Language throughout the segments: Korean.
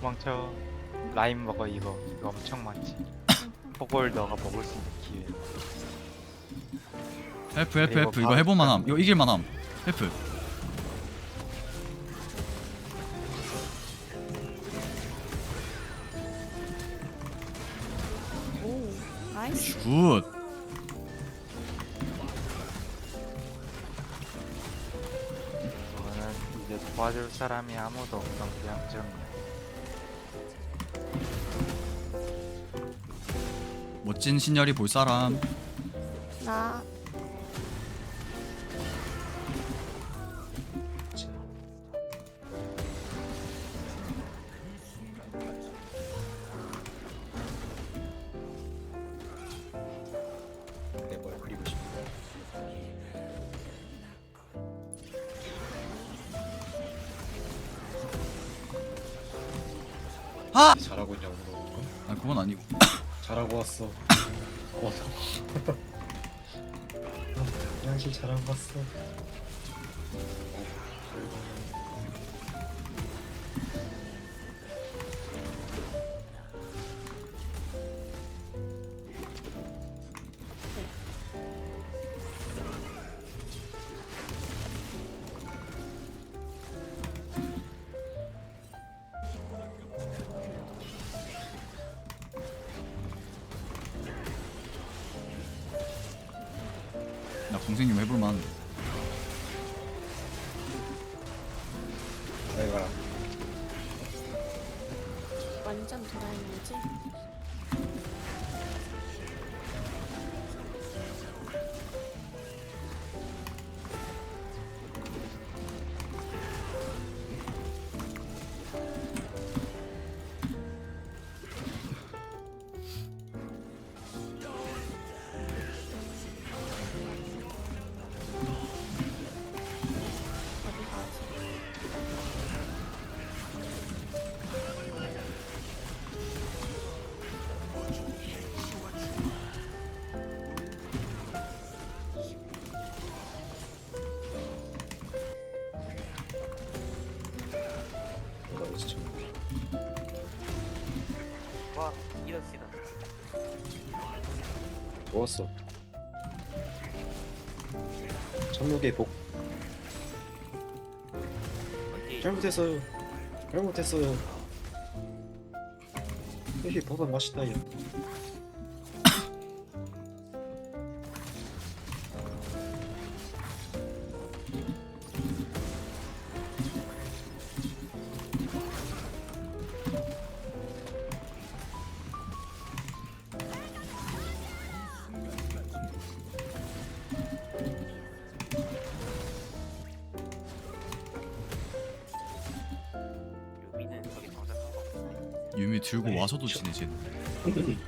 도망쳐. 라임 먹어 이거. 이거 엄청 많지. 그걸 너가 먹을 수 있는 기회. 헬프 헬프 이거 헬프 이거 바- 해볼만함. 이거 이길만함. 헬프 오 나이스. 굿. 이거는 이제 도와줄 사람이 아무도 없던 비양정이야 멋진 신열이 볼 사람 나 내뭘 그리고 싶어. 아! 잘하고 있냐고 물어보는 거? 아 그건 아니고 잘하고 왔어. 어. 양실 잘하고 왔어. 나 공생님 해볼만 내가. 완전 돌아있는지 와 이렇시다 누웠어. 천목의 복. 잘못했어요. 잘못했어요. 이게 버섯 맛있다 야. 유미 들고 와서도 지네 쟤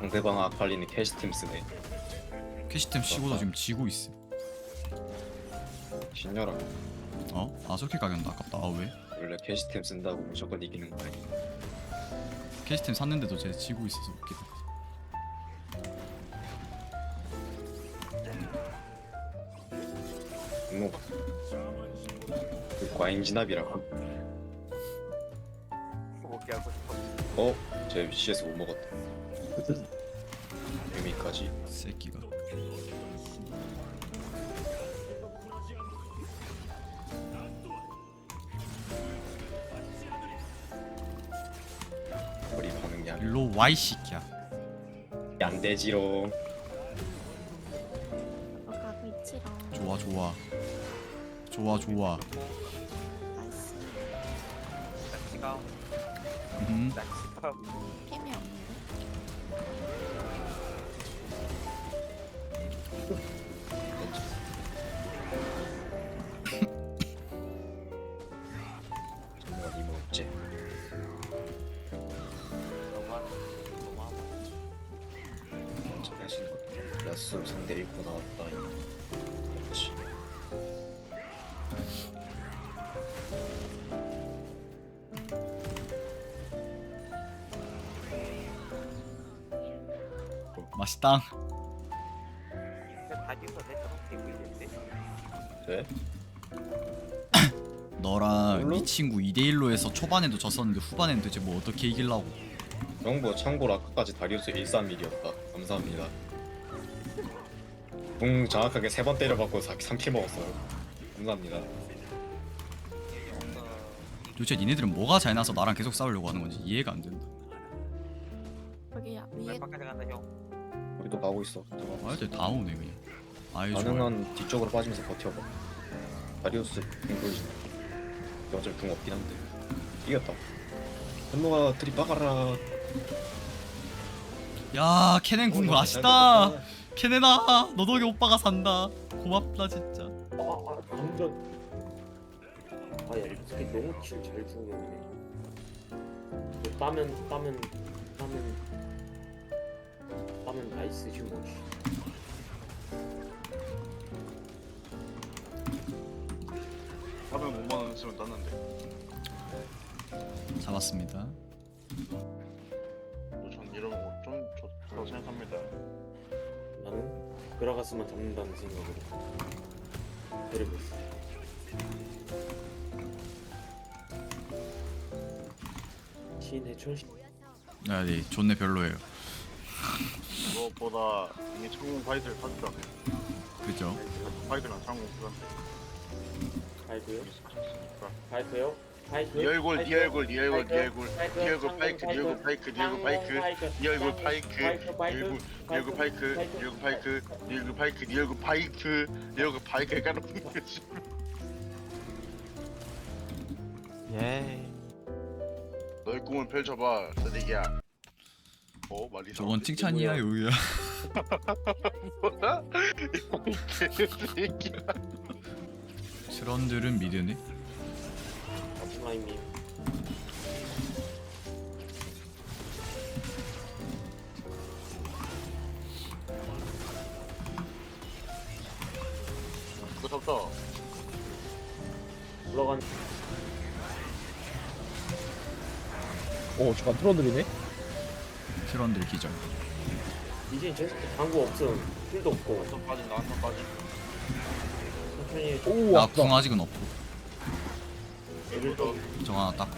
상대방 아칼리는 캐시팀 쓰네. 캐시템 치고도 지금 지고 있어 신녀라. 어? 아 저렇게 가겠다 아깝다 아 왜? 원래 캐시팀 쓴다고 무조건 이기는 거 아니? 캐시템 샀는데도 쟤 지고 있어서 웃기다 이모가. 그 과잉 진압이라고. 먹게 하고 싶어. 어? 제 CS 못 먹었다. 유미까지. 새끼가. 머리 반응이 안, 일로 와이 새끼야. 안 되지롱. 뭐 가고 있지롱 좋아 좋아. 좋아 좋아. 나이스 낚시가 음. 낚시가 캠이 없는데 정말 이모 없지. 너무한 너무한 잘하시는 것. 라스 상대 읽고 나왔다. 맛있다. 근데 다디오가 내 저런 되고 있는데? 네? 너랑 뭘로? 네 친구 2대1로 해서 초반에도 졌었는데 후반에는 도대체 뭐 어떻게 이길라고? 정부 참고로 아까까지 다리우스 131이었다. 감사합니다. 공 정확하게 세 번 때려받고 3킬 먹었어요. 감사합니다. 도대체 니네들은 뭐가 잘 나서 나랑 계속 싸우려고 하는 건지 이해가 안 된다. 여기 야- 위에 왼바까지 간다 형. 우리도 가고 있어. 아 애들 다 오네 그냥. 좋아 가능한 뒤쪽으로 빠지면서 버텨봐. 다리우스 궁 보여준다 어차피 궁 없긴 한데. 이겼다. 현노가 들이 박아라. 야 캐넨 궁 맛있다. 캐넨아 너 덕에 오빠가 산다. 고맙다 진짜. 아, 아, 완전. 아, 야, 이 새끼 너무 킬잘 주네. 이거 따면, 따면, 따면, 따면 나이스지 뭐. 씨. 하면 5만 원 쓰면 땄는데 잡았습니다 전 이런 거 좀 좋다고 생각합니다 나는 그라가스만 잡는다는 생각으로 데리고 있어. 신해철 씨. 야네 존내 별로예요 그것보다 이미 창공 파이트를 탔다 그죠? 파이트랑 창공 그런데 파이크요? 파이크요? 파이크? 네 얼굴 네 파이크? 얼굴 네 얼굴 네 얼굴. 파이크? 네 얼굴 파이크 네 얼굴 파이크. 네 얼굴 파이크 네 얼굴 파이크 네 얼굴 파이크 네 얼굴 파이크 네 얼굴 파이크 네 얼굴 파이크. 네 얼굴 파이크 까놓는 거지 예. 너의 꿈을 펼쳐봐 쓰레기야 어? 말이 저건 칭찬이야 요야 뭐야? 개새끼야 트런들은 미드네 아프라임님. 그거 잡다 올라간. 어, 잠깐 트런들이네? 트런들 기절 이제 제 방구 없음. 필도 없고. 한번 빠진다 한번 빠진 천천히 오, 나 아프다. 궁 아직은 없고 애들 또정 하나 딱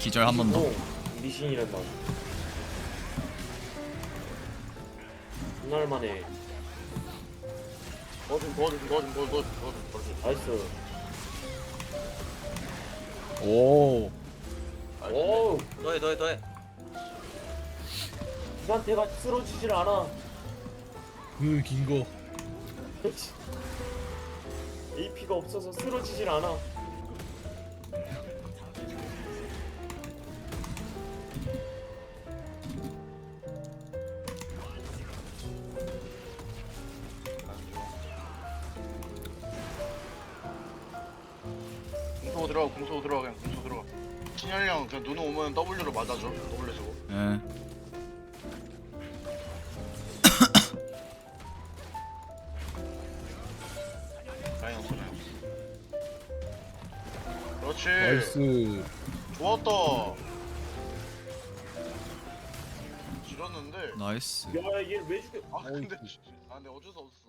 기절 한 번 더 미신이란다. 한날 만에 도와줌 도와줌 도와줌 도와줌 도와줌 도와줌 나이스. 오, 오, 너해 너해 너해. 기간태가 쓰러지질 않아. 그긴 거. AP가 없어서 쓰러지질 않아. 공소 들어가 공소 들어가 그냥 공소 들어가 신현이 형 그냥 눈 오면 W로 맞아줘 W 쓰고 예 그렇지. 나이스. 좋았다. 지렸는데. 나이스. 야, 얘왜 죽여? 아 근데 아 근데 어쩔 수 없어